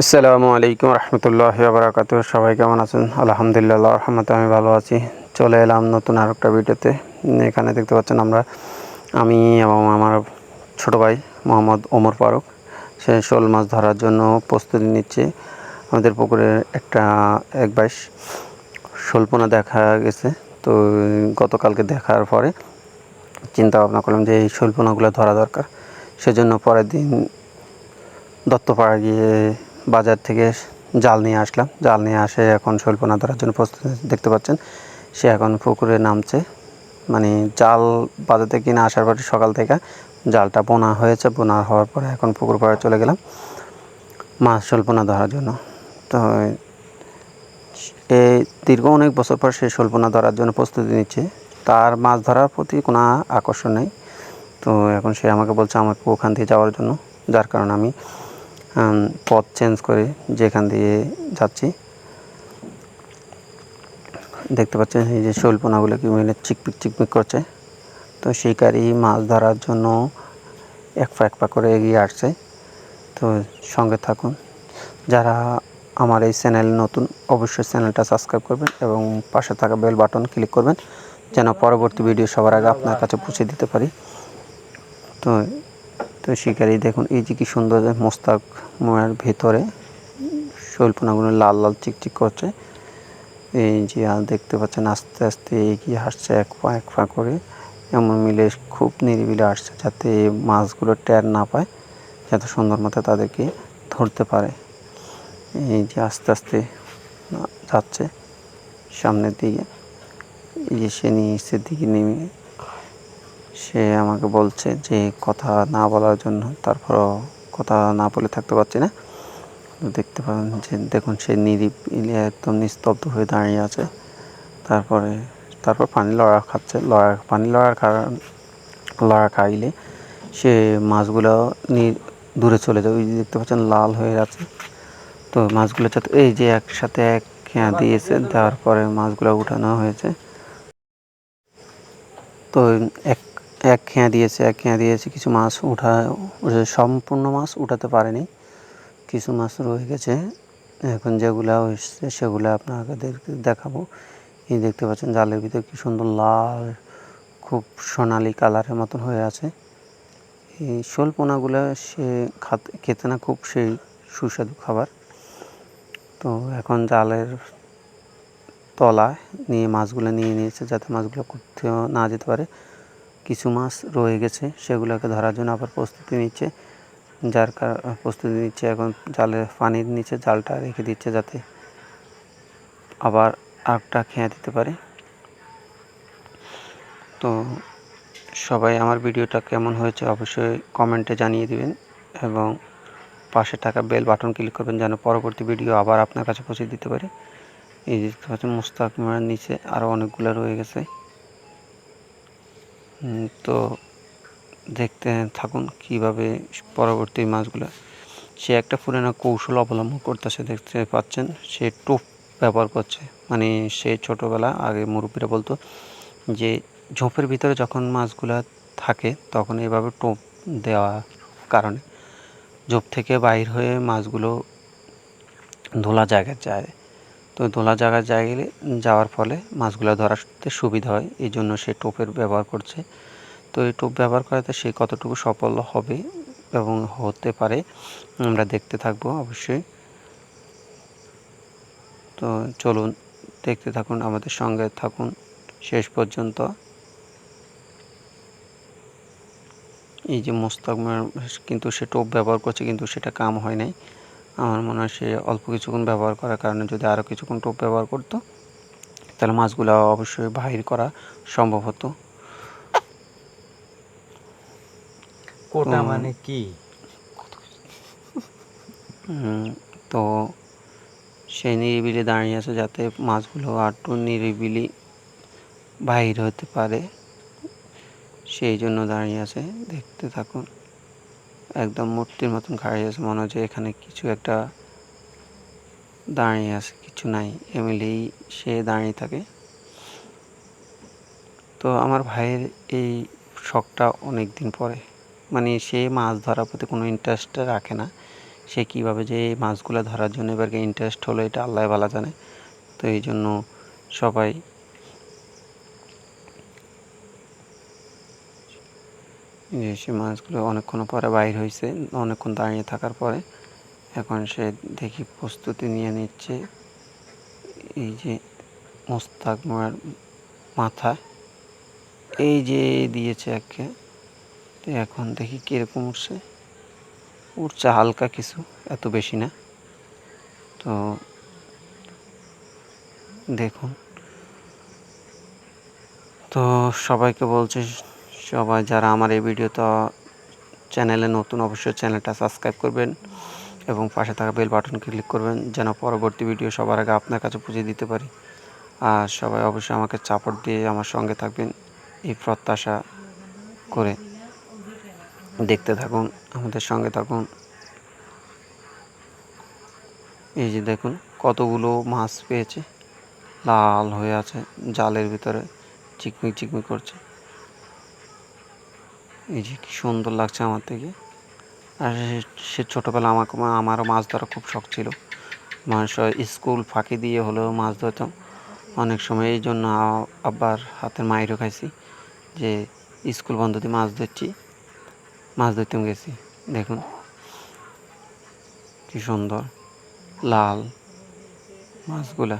আসসালামু আলাইকুম রহমতুল্লাহ বারাকাতু সবাই কেমন আছেন? আলহামদুলিল্লাহ রহমতে আমি ভালো আছি। চলে এলাম নতুন আর একটা ভিডিওতে। এখানে দেখতে পাচ্ছেন আমরা, আমি এবং আমার ছোট ভাই মোহাম্মদ ওমর ফারুক। সে শোল মাছ ধরার জন্য প্রস্তুতি নিচ্ছে। আমাদের পুকুরে একটা এক বাইশ শোলপোনা দেখা গেছে। তো গতকালকে দেখার পরে চিন্তা ভাবনা করলাম যে এই শোলপোনাগুলো ধরা দরকার। সেজন্য পরের দিন দত্তপাড়া গিয়ে বাজার থেকে জাল নিয়ে আসলাম। জাল নিয়ে আসে এখন শৈলপনা ধরার জন্য প্রস্তুতি দেখতে পাচ্ছেন। সে এখন পুকুরে নামছে। মানে জাল বাজার থেকে কিনে আসার পরে সকাল থেকে জালটা বোনা হয়েছে। বোনা হওয়ার পরে এখন পুকুর পাড়ে চলে গেলাম মাছ শৈলপনা ধরার জন্য। তো এই দীর্ঘ অনেক বছর পর সে শৈলপনা ধরার জন্য প্রস্তুতি নিচ্ছে। তার মাছ ধরার প্রতি কোনো আকর্ষণ নেই। তো এখন সে আমাকে বলছে, আমাকে ওখান থেকে যাওয়ার জন্য। যার কারণে আমি পথ চেঞ্জ করে যেখান দিয়ে যাচ্ছি। দেখতে পাচ্ছেন এই যে শৈলপোনাগুলো কি মিলে চিকপিক চিকপিক করছে। তো শিকারি মাছ ধরার জন্য এক পা এক পা করে এগিয়ে আসছে। তো সঙ্গে থাকুন। যারা আমার এই চ্যানেল নতুন, অবশ্যই চ্যানেলটা সাবস্ক্রাইব করবেন এবং পাশে থাকা বেল বাটন ক্লিক করবেন, যেন পরবর্তী ভিডিও সবার আগে আপনার কাছে পৌঁছে দিতে পারি। তো তো শিকারি দেখুন, এই যে কি সুন্দর মোস্তাক মোয়ার ভেতরে শৈল্পনাগুলো লাল লাল, চিকচিক করছে। এই যে আর দেখতে পাচ্ছেন, আস্তে আস্তে এগিয়ে আসছে এক পা এক পা করে। এমন মিলে খুব নিরিবিলে আসছে যাতে মাছগুলো টের না পায়, যাতে সুন্দর মতো তাদেরকে ধরতে পারে। এই যে আস্তে আস্তে যাচ্ছে সামনের দিকে। এই যে সে নিচের দিকে নেমে সে আমাকে বলছে যে কথা না বলার জন্য, তারপরও কথা না বলে থাকতে পারছি না। দেখতে পারেন যে, দেখুন সে নিরিবিলি একদম নিস্তব্ধ হয়ে দাঁড়িয়ে আছে। তারপরে, তারপর পানি লড়া খাচ্ছে, লড়া, পানি লড়ার কারণ, লড়া খাইলে সে মাছগুলো দূরে চলে যায় ওই দেখতে পাচ্ছেন, লাল হয়ে আছে। তো মাছগুলো যাতে, এই যে একসাথে এক খেয়া দিয়েছে দেওয়ার পরে মাছগুলো উঠানো হয়েছে। তো এক এক খেয়া দিয়েছে, এক খেয়া দিয়েছে, কিছু মাছ উঠা সম্পূর্ণ মাছ উঠাতে পারেনি। কিছু মাছ রয়ে গেছে। এখন যেগুলো এসছে সেগুলো আপনাদেরকে দেখাবো। এই দেখতে পাচ্ছেন জালের ভিতরে কি সুন্দর লাল, খুব সোনালি কালারের মতন হয়ে আছে। এই শোলপোনাগুলো সে খাতে, খেতে না খুব সেই সুস্বাদু খাবার। তো এখন জালের তলায় নিয়ে মাছগুলো নিয়ে নিয়েছে যাতে মাছগুলো কোথাও না যেতে পারে। কিছু মাছ রয়ে গেছে, সেগুলোকে ধরার জন্য আবার প্রস্তুতি নিচ্ছে। যার প্রস্তুতি নিচ্ছে এখন জালের পানির নিচে জালটা রেখে দিচ্ছে যাতে আবার আরেকটা খেয়ে দিতে পারে। তো সবাই আমার ভিডিওটা কেমন হয়েছে অবশ্যই কমেন্টে জানিয়ে দিবেন এবং পাশে থাকা বেল বাটন ক্লিক করবেন যেন পরবর্তী ভিডিও আবার আপনার কাছে পৌঁছে দিতে পারে। এই যে পাচ্ছেন নিচে আরও অনেকগুলো রয়ে গেছে। তো দেখতে থাকুন কীভাবে পরবর্তী মাছগুলো। সে একটা পুরানো কৌশল অবলম্বন করতেছে, দেখতে পাচ্ছেন? সে টোপ ব্যবহার করছে। মানে সে ছোটোবেলা আগে মুরব্বীরা বলতো যে, ঝোপের ভিতরে যখন মাছগুলো থাকে, তখন এভাবে টোপ দেওয়া কারণে ঝোপ থেকে বাইর হয়ে মাছগুলো ধোলা জায়গায় যায়। তো দোলা জায়গায় যাওয়ার ফলে মাছগুলো ধরাতে সুবিধা হয়। এই জন্য সে টোপের ব্যবহার করছে। তো এই টোপ ব্যবহার করাতে সে কতটুকু সফল হবে এবং হতে পারে, আমরা দেখতে থাকব অবশ্যই। তো চলুন, দেখতে থাকুন, আমাদের সঙ্গে থাকুন। শেষ পর্যন্ত। এই যে মোস্তাক কিন্তু সে টোপ ব্যবহার করছে, কিন্তু সেটা কাম হয় নাই। আমার মনে হয় সে অল্প কিছুক্ষণ ব্যবহার করার কারণে যদি আরও কিছুক্ষণ টোপ ব্যবহার করতো তাহলে মাছগুলো অবশ্যই বাহির করা সম্ভব হতো। কোটা মানে কি? তো সে নিরিবিলি দাঁড়িয়ে আছে যাতে মাছগুলো আটটু নিরিবিলি বাহির হতে পারে। সেই জন্য দাঁড়িয়ে আছে দেখতে থাকুন। একদম মূর্তির মতন খাড়িয়ে আছে। মনে হচ্ছে এখানে কিছু একটা দাঁড়িয়ে আছে, কিছু নাই। এমনিই সে দাঁড়িয়ে থাকে। তো আমার ভাইয়ের এই শখটা অনেক দিন পরে। মানে সে মাছ ধরার প্রতি কোনো ইন্টারেস্ট রাখে না। সে কীভাবে যে এই মাছগুলো ধরার জন্য এবারকে ইন্টারেস্ট হলো এটা আল্লাহ ভালো জানে। তো এই জন্য সবাই যে সে মাছগুলো অনেকক্ষণ পরে বাইর হয়েছে, অনেকক্ষণ দাঁড়িয়ে থাকার পরে এখন সে দেখি প্রস্তুতি নিয়ে নিচ্ছে। এই যে মোস্তাক মার মাথা, এই যে দিয়েছে একে। এখন দেখি কীরকম উঠছে। উঠছে হালকা কিছু, এত বেশি না। তো দেখুন। তো সবাইকে বলছি সবাই যারা আমার এই ভিডিওটা চ্যানেলে নতুন, অবশ্যই চ্যানেলটা সাবস্ক্রাইব করবেন এবং পাশে থাকা বেল বাটন ক্লিক করবেন যেন পরবর্তী ভিডিও সবার আগে আপনার কাছে পৌঁছে দিতে পারি। আর সবাই অবশ্যই আমাকে চাপড় দিয়ে আমার সঙ্গে থাকবেন এই প্রত্যাশা করে। দেখতে থাকুন, আমাদের সঙ্গে থাকুন। এই যে দেখুন, কতগুলো মাছ পেয়েছে। লাল হয়ে আছে, জালের ভিতরে, চিকমিক চিকমিক করছে। এই যে কি সুন্দর লাগছে আমার থেকে। আর সে- ছোটোবেলা আমাকে আমারও মাছ ধরা খুব শখ ছিল। মানুষ স্কুল ফাঁকি দিয়ে হলেও মাছ ধরতাম। অনেক সময় এই জন্য আব্বার হাতের মাইরও খাইছি যে স্কুল বন্ধ দিয়ে মাছ ধরছি। মাছ ধরতেও গেছি, দেখুন। কি সুন্দর, লাল মাছগুলা।